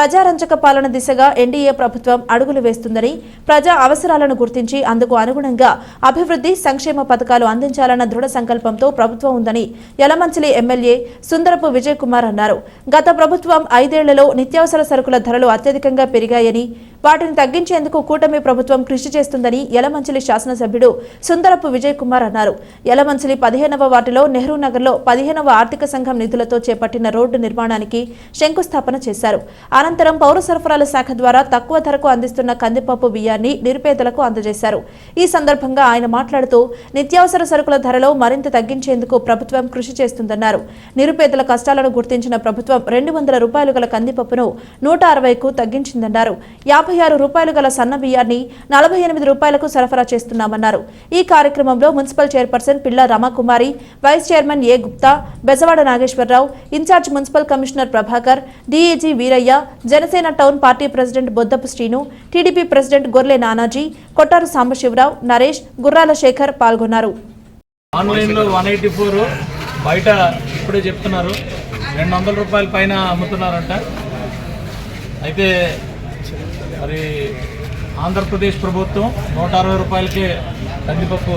ప్రజారంజక పాలన దిశగా ఎన్డీఏ ప్రభుత్వం అడుగులు వేస్తుందని ప్రజా అవసరాలను గుర్తించి అందుకు అనుగుణంగా అభివృద్ధి సంక్షేమ పథకాలు అందించాలన్న దృఢ సంకల్పంతో ప్రభుత్వం ఉందని యలమంచిలి ఎమ్మెల్యే సుందరపు విజయ్ కుమార్ అన్నారు. గత ప్రభుత్వం ఐదేళ్ళలో నిత్యావసర సరుకుల ధరలు అత్యధికంగా పెరిగాయని వాటిని తగ్గించేందుకు కూటమి ప్రభుత్వం కృషి చేస్తుందని యలమంచిలి శాసనసభ్యుడు సుందరపు విజయ్ కుమార్ అన్నారు. యలమంచిలి పదిహేనవ వార్డులో నెహ్రూ నగర్లో పదిహేనవ ఆర్థిక సంఘం నిధులతో చేపట్టిన రోడ్డు నిర్మాణానికి శంకుస్థాపన చేశారు. అనంతరం పౌర సరఫరాల శాఖ ద్వారా తక్కువ ధరకు అందిస్తున్న కందిపప్పు బియ్యాన్ని నిరుపేదలకు అందజేశారు. ఈ సందర్భంగా ఆయన మాట్లాడుతూ నిత్యావసర సరుకుల ధరలో మరింత తగ్గించేందుకు ప్రభుత్వం కృషి చేస్తుందన్నారు. నిరుపేదల కష్టాలను గుర్తించిన ప్రభుత్వం రెండు వందల రూపాయలు గల కందిపప్పును నూట అరవైకు తగ్గించిందన్నారు. యాభై ఆరు రూపాయలు గల సన్న బియ్యాన్ని నలభై ఎనిమిది రూపాయలకు సరఫరా చేస్తున్నామన్నారు. ఈ కార్యక్రమంలో municipal chairperson Pilla Ramakumari vice chairman A Gupta Bezawada Nageswara Rao incharge municipal commissioner Prabhakar DAG Veeraiah Janasena town party president Boddapu Srinu TDP president Gorle Nanaji Kottaru Sambasiva Rao Naresh గుర్రాల శేఖర్ పాల్గొన్నారు. ఆన్లైన్లో one eighty four బయట ఇప్పుడే చెప్తున్నారు. రెండు వందల రూపాయల పైన అమ్ముతున్నారంట. అయితే మరి ఆంధ్రప్రదేశ్ ప్రభుత్వం నూట అరవై రూపాయలకే కందిపప్పు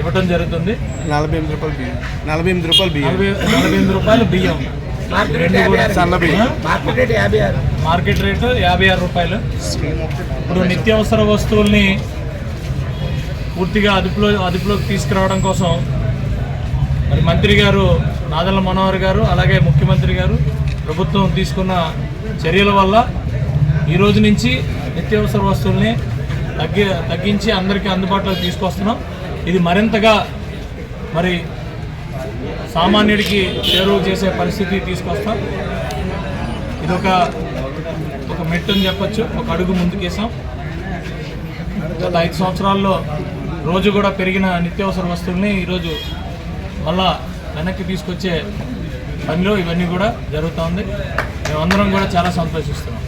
ఇవ్వటం జరుగుతుంది. నలభై ఎనిమిది రూపాయలు బియ్యం. నలభై ఎనిమిది రూపాయలు బియ్యం. నలభై ఎనిమిది రూపాయలు బియ్యం. మార్కెట్ రేటు యాభై ఆరు. రూపాయలు. ఇప్పుడు నిత్యావసర వస్తువుల్ని పూర్తిగా అదుపులో అదుపులోకి తీసుకురావడం కోసం మరి మంత్రి గారు నాదల మనోహర్ గారు అలాగే ముఖ్యమంత్రి గారు ప్రభుత్వం తీసుకున్న చర్యల వల్ల ఈ రోజు నుంచి నిత్యావసర వస్తువుల్ని తగ్గి తగ్గించి అందరికీ అందుబాటులోకి తీసుకొస్తున్నాం. ఇది మరింతగా మరి సామాన్యుడికి చేరువ చేసే పరిస్థితి తీసుకొస్తాం. ఇది ఒక ఒక మెట్టు అని చెప్పొచ్చు. ఒక అడుగు ముందుకేసాం. గత ఐదు సంవత్సరాల్లో రోజు కూడా పెరిగిన నిత్యావసర వస్తువుల్ని ఈరోజు మళ్ళా వెనక్కి తీసుకొచ్చే పనిలో ఇవన్నీ కూడా జరుగుతోంది మేమందరం కూడా చాలా సంతోషిస్తున్నాం.